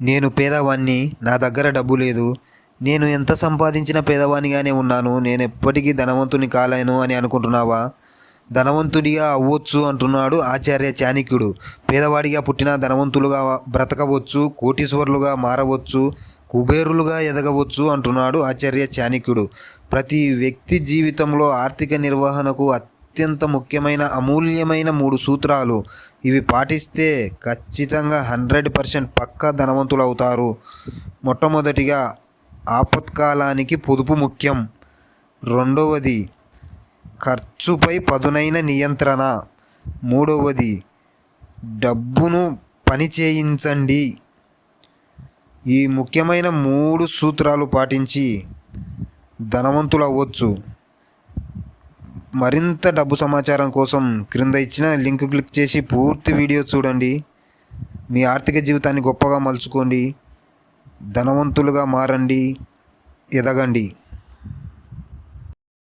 నేను పేదవాణ్ణి నా దగ్గర డబ్బు లేదు. నేను ఎంత సంపాదించిన పేదవానిగానే ఉన్నాను. నేను ఎప్పటికీ ధనవంతుని కాలేను అని అనుకుంటున్నావా? ధనవంతుడిగా అవ్వచ్చు అంటున్నాడు ఆచార్య చాణక్యుడు. పేదవాడిగా పుట్టిన ధనవంతులుగా బ్రతకవచ్చు కోటీశ్వరులుగా మారవచ్చు కుబేరులుగా ఎదగవచ్చు అంటున్నాడు ఆచార్య చాణక్యుడు. ప్రతి వ్యక్తి జీవితంలో ఆర్థిక నిర్వహణకు అత్యంత ముఖ్యమైన అమూల్యమైన మూడు సూత్రాలు. ఇవి పాటిస్తే ఖచ్చితంగా హండ్రెడ్ పర్సెంట్ పక్కా ధనవంతులు అవుతారు మొట్టమొదటిగా ఆపత్కాలానికి పొదుపు ముఖ్యం. రెండవది ఖర్చుపై పదునైన నియంత్రణ. మూడవది డబ్బును పని చేయించండి. ఈ ముఖ్యమైన మూడు సూత్రాలు పాటించి ధనవంతులు అవ్వచ్చు మరింత డబ్బు సమాచారం కోసం క్రింద ఇచ్చిన లింక్ క్లిక్ చేసి పూర్తి వీడియో చూడండి. మీ ఆర్థిక జీవితాన్ని గొప్పగా మలుచుకోండి. ధనవంతులుగా మారండి. ఎదగండి.